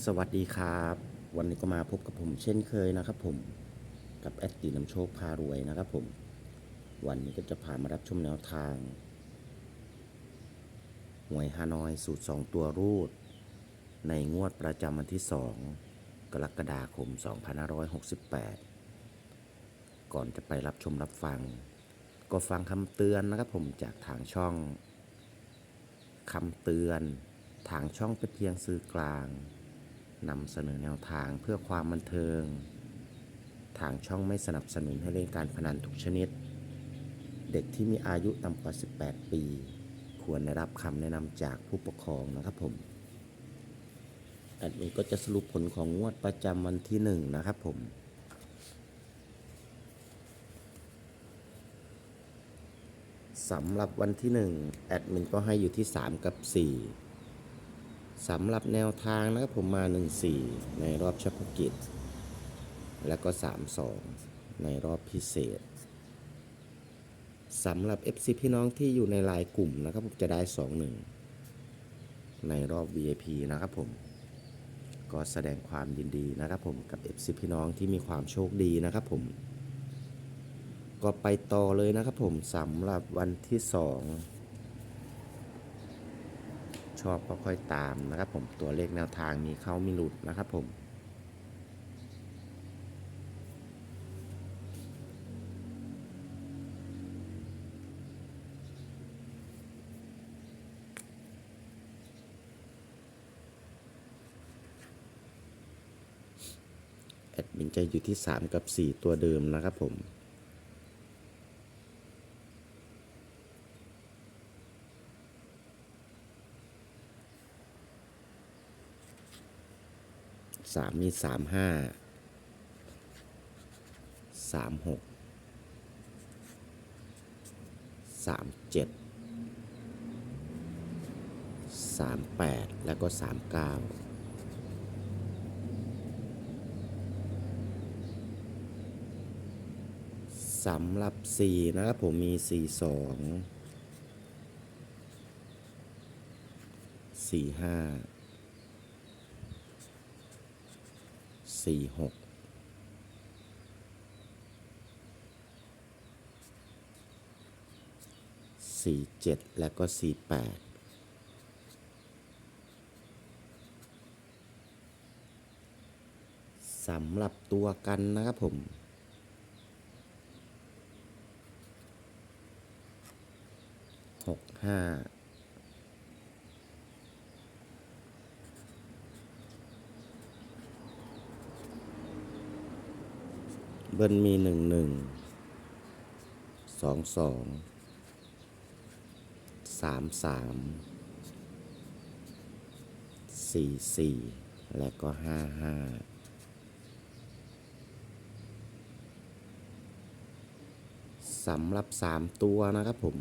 สวัสดีครับ วันนี้ก็มาพบกับผมเช่นเคยนะครับผมกับแอดตีน้ำโชคพารวยนะครับผม วันนี้ก็จะพามารับชมแนวทางหวยฮานอยสูตร 2 ตัวรูด ในงวดประจำวันที่ 2 กรกฎาคม 2568 ก่อนจะไปรับชมรับฟัง ก็ฟังคำเตือนนะครับผมจากทางช่องคำเตือนทางช่องเป็นเพียงสื่อกลาง นำเสนอแนวทางเพื่อความบันเทิง ทางช่องไม่สนับสนุนให้เล่นการพนันทุกชนิด เด็กที่มีอายุต่ำกว่า 18 ปี ควรได้รับคำแนะนำจากผู้ปกครองนะครับผมอันนี้ก็จะสรุปผลของงวดประจำวันที่ 1 นะครับผมสำหรับวันที่ 1 แอดมินก็ให้อยู่ที่ 3 กับ 4 สำหรับแนวทางนะครับผมมา 1-4 ในรอบเฉพาะกิจ แล้วก็ 3-2 ในรอบพิเศษสำหรับ FC พี่น้องที่อยู่ในลน์กลุ่มนะครับผมจะได้ 2-1 ในรอบ VIP นะครับผม ก็แสดงความยินดีนะครับผมกับ FC พี่น้องที่มีความโชคดีนะครับผม ก็ไปต่อเลยนะครับผมสำหรับวันที่ 2 ชอบก็ค่อยตามนะครับ ผมตัวเลขแนวทางมีเข้ามีหลุดนะครับผมแอดมินจะอยู่ที่ 3 กับ 4 ตัวเดิมนะครับผม สามมีสามห้าสามหกสามเจ็ดสามแปดแล้วก็สามเก้าสำหรับ 4 นะครับ ผมมี 4 2 4 5 สี่หกสี่เจ็ดแล้วก็สี่แปดสำหรับตัวกันนะครับผมหกห้า เบิ้ลมีหนึ่งหนึ่งสองสองสามสามสี่สี่และก็ห้าห้าสำหรับสามตัวนะครับผม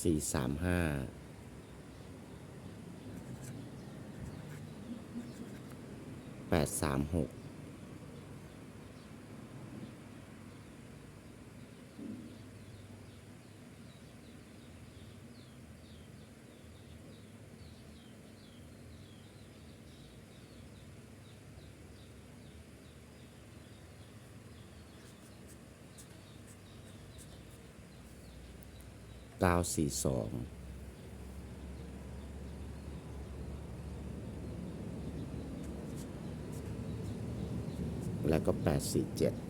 สี่สามห้า แปดสามหกเก้าสี่สอง แล้วก็ 847